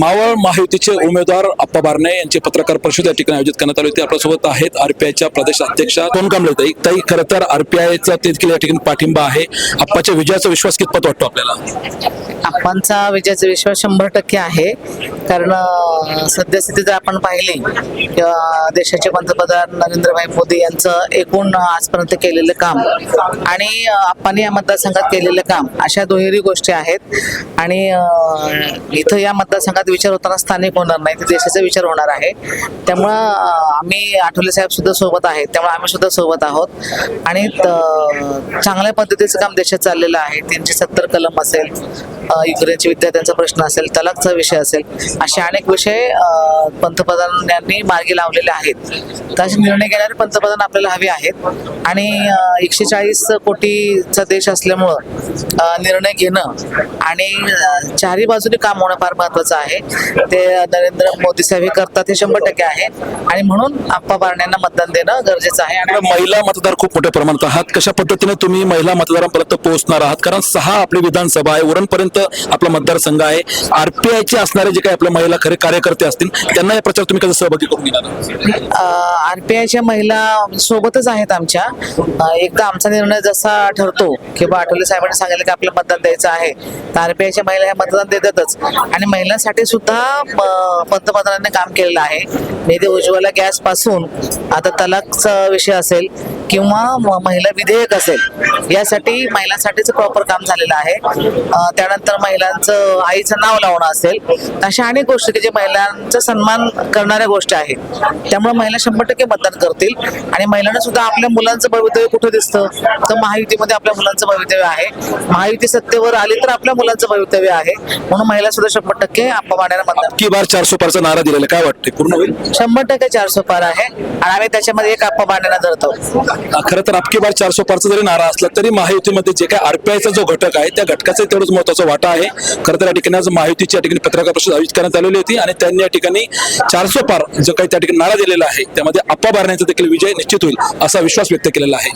मावळ महायुतीचे उमेदवार अप्पा बारणे यांची पत्रकार परिषद या ठिकाणी आयोजित करण्यात आली होती. आपल्यासोबत आहेत आरपीआयच्या प्रदेश अध्यक्षा कोण कमले ताई? ताई खरं तर आरपीआयचा देखील या ठिकाणी पाठिंबा आहे. आप्पाच्या विजयाचा विश्वास कितपत वाटतो आपल्याला? आप्पांचा विजयाचा विश्वास शंभर टक्के आहे. कारण सद्यस्थिती जर आपण पाहिली देशाचे पंतप्रधान नरेंद्रभाई मोदी यांचं एकूण आजपर्यंत केलेलं काम आणि अं, आप्पांनी या मतदारसंघात केलेलं काम अशा दुहेरी गोष्टी आहेत. आणि इथं या मतदारसंघात विचार होताना स्थानिक होणार नाही तर देशाचा विचार होणार आहे. त्यामुळं आम्ही आठवले साहेब सुद्धा सोबत आहेत त्यामुळे आम्ही सुद्धा सोबत आहोत. आणि चांगल्या पद्धतीचं काम देशात चाललेलं आहे. तीनशे सत्तर कलम असेल युक्रेनच्या विद्यार्थ्यांचा प्रश्न असेल तलाकचा विषय असेल असे अनेक विषय पंतप्रधानांनी मार्गी लावलेले आहेत. तसे असे निर्णय घेणारे पंतप्रधान आपल्याला हवे आहेत. आणि एकशे चाळीस कोटीचा देश असल्यामुळं निर्णय घेणं आणि चारही बाजूने काम होणं फार महत्वाचं आहे. ते नरेंद्र मोदी साहेब हे करतात हे शंभर टक्के आहे. आणि म्हणून आप्पा बारण्यांना मतदान देणं गरजेचं आहे. आणि महिला मतदार खूप मोठ्या प्रमाणात आहात. कशा पद्धतीने तुम्ही महिला मतदारांपर्यंत पोहोचणार आहात? कारण सहा आपली विधानसभा आहे. उरणपर्यंत आपला मतदारसंघ आहे. आरपीआयचे असणारे जे काही आपल्या महिला खरे कार्यकर्ते असतील त्यांना या प्रचार तुम्ही कसं सहभागी करून घेणार? आरपीआयच्या महिला सोबतच आहेत आमच्या. एकदा आमचा निर्णय जसा ठरतो किंवा आठवले साहेबांनी सांगितलं की आपलं मतदान द्यायचं आहे तर आरपीआयच्या महिला ह्या मतदान देतातच. आणि महिलांसाठी सुद्धा पंतप्रधानांनी काम केलेलं आहे. निधी उज्ज्वला गॅसपासून आता तलाकचा विषय असेल किंवा महिला विधेयक असेल यासाठी महिलांसाठीच प्रॉपर काम झालेलं आहे. त्यानंतर महिलांचं आईचं नाव लावणं असेल अशा अनेक गोष्टी की जे महिलांचा सन्मान करणाऱ्या गोष्टी आहेत. त्यामुळे महिला शंभर टक्के मतदान करतील आणि महिलांना सुद्धा आपल्या मुलांचं भवितव्य कुठं दिसतं? तर महायुतीमध्ये आपल्या मुलांचं भवितव्य आहे. महायुती सत्तेवर आली तर आपल्या मुलांचं भवितव्य आहे. म्हणून महिला सुद्धा शंभर टक्के की बार चारशे पारचा नारा दिलेला काय वाटते पूर्ण होईल? शंभर टक्के चारशे पार आहे. आणि आम्ही त्याच्यामध्ये एक आप्पा मांडायला धरतो. खरं तर आपकी बार चारशे पारचा जरी नारा असला तरी महायुतीमध्ये जे काय आरपीआयचा जो घटक आहे त्या घटकाचा तेवढंच महत्त्वाचा वाटा आहे. खरं तर या ठिकाणी आज महायुतीची या ठिकाणी पत्रकार परिषद आयोजित करण्यात आलेली होती आणि त्यांनी या ठिकाणी चारशे पार जो काही त्या ठिकाणी नारा दिलेला आहे त्यामध्ये अप्पा भरण्याचा देखील विजय निश्चित होईल असा विश्वास व्यक्त केलेला आहे.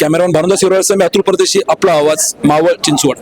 कॅमेरामन भानुदास हिरोळसह मी अतुल परदेशी आपला आवाज मावळ चिंचवड.